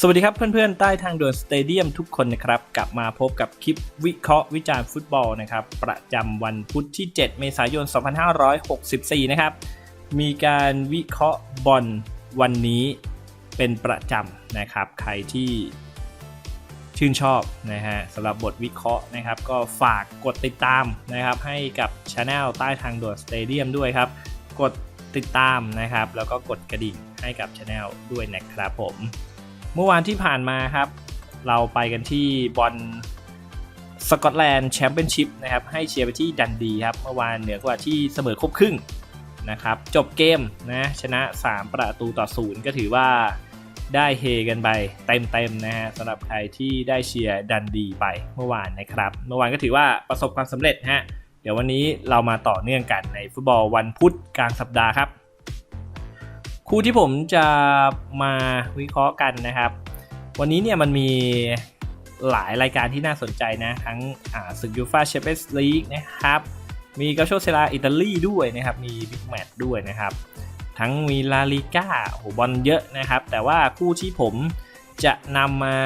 สวัสดีครับเพื่อนๆ ใต้ทางด่วนสเตเดียมทุกคนนะครับ กลับมาพบกับคลิปวิเคราะห์วิจารณ์ฟุตบอลนะครับ ประจำวันพุธที่ 7 เมษายน 2564 นะครับ มีการวิเคราะห์บอลวันนี้เป็นประจำนะครับ ใครที่ชื่นชอบนะฮะสำหรับบทวิเคราะห์นะครับ ก็ฝากกดติดตามนะครับ ให้กับช anel ใต้ทางด่วนสเตเดียมด้วยครับ กดติดตามนะครับ แล้วก็กดกระดิ่งให้กับช anel ด้วยนะครับผม เมื่อวานที่ผ่านมาครับ เราไปกันที่บอลสกอตแลนด์แชมเปี้ยนชิพนะครับให้เชียร์ไปที่ดันดีครับ เมื่อวานเหนือกว่าที่เสมอครบครึ่งนะครับ จบเกมนะชนะ 3 ประตูต่อศูนย์ก็ถือว่าได้เฮกันไปเต็มๆนะฮะสำหรับใครที่ได้เชียร์ดันดีไปเมื่อวานนะครับ เมื่อวานก็ถือว่าประสบความสำเร็จฮะเดี๋ยววันนี้เรามาต่อเนื่องกันในฟุตบอลวันพุธกลางสัปดาห์ครับ คู่ที่ผมจะมาวิเคราะห์กันนะครับ วันนี้เนี่ยมันมีหลายรายการที่น่าสนใจนะ ทั้งศึกยูฟาแชมเปี้ยนส์ลีกนะครับ มีกาโชเซราอิตาลีด้วยนะครับ มีบิ๊กแมตช์ด้วยนะครับ ทั้งมีลาลิก้าโหบอลเยอะนะครับ แต่ว่าคู่ที่ผมจะนำมา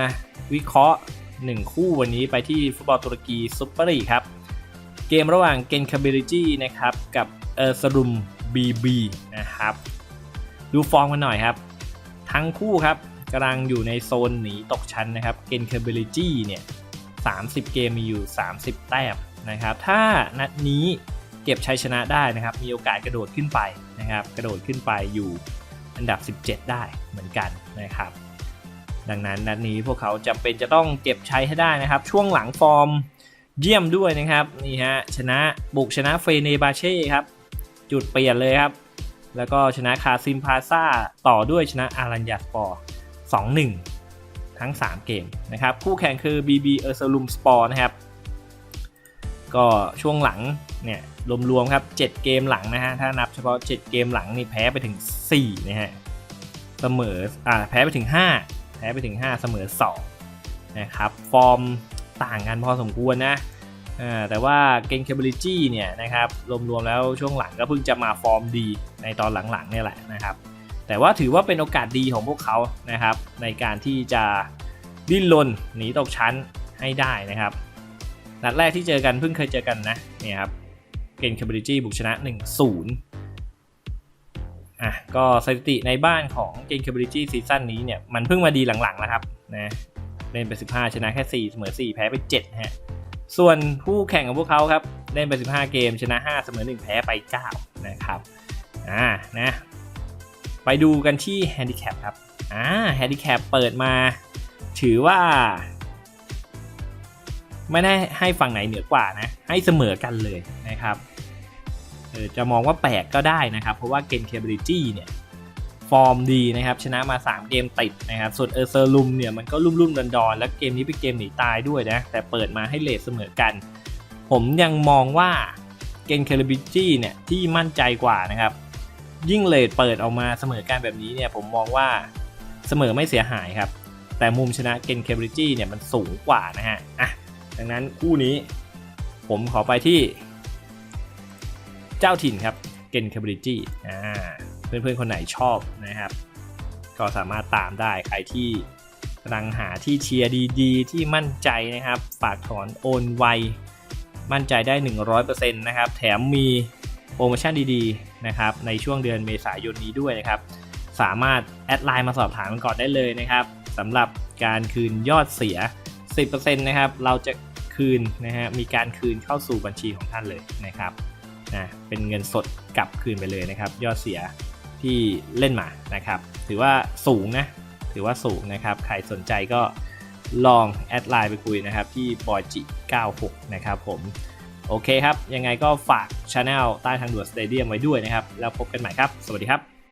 วิเคราะห์ 1 คู่วันนี้ไปที่ฟุตบอลตุรกีซุปเปอร์ลีกครับ เกมระหว่างเกนคาเบริจีนะครับ กับเออร์ซรุมบีบีนะครับ ดูฟอร์มกันหน่อยครับ ทั้งคู่ครับกำลังอยู่ในโซนหนีตกชั้นนะครับเกนเคเบลิจีเนี่ย30 เกมมีอยู่ 30 แต้มนะครับ ถ้านัดนี้เก็บชัยชนะได้นะครับ มีโอกาสกระโดดขึ้นไปนะครับ กระโดดขึ้นไปอยู่อันดับ 17 ได้เหมือนกันนะครับ ดังนั้นนัดนี้พวกเขาจำเป็นจะต้องเก็บชัยให้ได้นะครับ ช่วงหลังฟอร์มเยี่ยมด้วยนะครับนี่ฮะชนะบุกชนะเฟเนบาเช่ครับ จุดเปลี่ยนเลยครับ แล้วก็ชนะคาซิมพาซาต่อด้วยชนะอารัญญาสปอร์ 2-1 ทั้ง 3 เกมนะครับ คู่แข่งคือ BB เออร์ซลุมสปอร์นะครับ ก็ช่วงหลังเนี่ยรวมๆครับ 7 เกมหลังนะฮะ ถ้านับเฉพาะ 7 เกมหลังนี่แพ้ไปถึง 4 นะฮะ เสมอ อ่า แพ้ไปถึง 5 แพ้ไปถึง 5 เสมอ 2 นะครับ ฟอร์มต่างกันพอสมควรนะ แต่ว่าเกนเคเบริจี้เนี่ยนะครับรวมๆแล้วช่วงหลังก็เพิ่งจะมาฟอร์มดีในตอนหลังๆนี่แหละนะครับ แต่ว่าถือว่าเป็นโอกาสดีของพวกเขานะครับ ในการที่จะดิ้นรนหนีตกชั้นให้ได้นะครับนัดแรกที่เจอกันเพิ่งเคยเจอกันนะเนี่ยครับเกนเคเบริจี้บุกชนะ 1-0อะก็สถิติในบ้านของเกนเคเบริจี้ซีซั่นนี้เนี่ยมันเพิ่งมาดีหลังๆแล้วครับนะเล่นไป 15 ชนะแค่ 4 เสมอ 4 แพ้ไป7ฮะ ส่วนคู่แข่งของพวกเขาครับเล่นไป 15 เกม ชนะ 5 เสมอ 1 แพ้ไป 9 นะครับอ่านะไปดูกันที่แฮนดิแคปครับอ่าแฮนดิแคปเปิดมา ถือว่า ไม่ได้ให้ฝั่งไหนเหนือกว่านะ ให้เสมอกันเลยนะครับเออจะมองว่าแปลกก็ได้นะครับ เพราะว่าเกนเคเบริจี้เนี่ย ฟอร์มดีนะครับชนะมา 3 เกมติดนะครับส่วนเออร์เซอร์ลุมเนี่ยมันก็ลุ่มๆดอนๆแล้วเกมนี้เป็นเกมหนีตายด้วยนะแต่เปิดมาให้เลทเสมอกัน ผมยังมองว่าเกนเคเบริจี้เนี่ยที่มั่นใจกว่านะครับยิ่งเลทเปิดออกมาเสมอกันแบบนี้เนี่ยผมมองว่าเสมอไม่เสียหายครับ แต่มุมชนะเกนเคเบริจี้เนี่ยมันสูงกว่านะฮะอะดังนั้นคู่นี้ผมขอไปที่ เจ้าถิ่นครับเกนเคเบริจี้อ่า เพื่อนๆคนไหนชอบนะครับ ก็สามารถตามได้ใครที่กำลังหาที่เชียร์ดีๆ ที่มั่นใจนะครับ ฝากถอนโอนไว มั่นใจได้ 100%นะครับ แถมมีโปรโมชั่นดีๆนะครับในช่วงเดือนเมษายนนี้ด้วยนะครับ สามารถแอดไลน์มาสอบถามกันก่อนได้เลยนะครับสำหรับการคืนยอดเสีย 10%นะครับเราจะคืนนะฮะมีการคืนเข้าสู่บัญชีของท่านเลยนะครับนะเป็นเงินสดกลับคืนไปเลยนะครับ ยอดเสีย ที่เล่นมานะครับ ถือว่าสูงนะ ถือว่าสูงนะครับ ใครสนใจก็ลองแอดไลน์ไปคุยนะครับ ที่บอยจิ96 นะครับผม โอเคครับ ยังไงก็ฝากช anel ใต้ทางด่วนสเตเดียมไว้ด้วยนะครับ แล้วพบกันใหม่ครับ สวัสดีครับ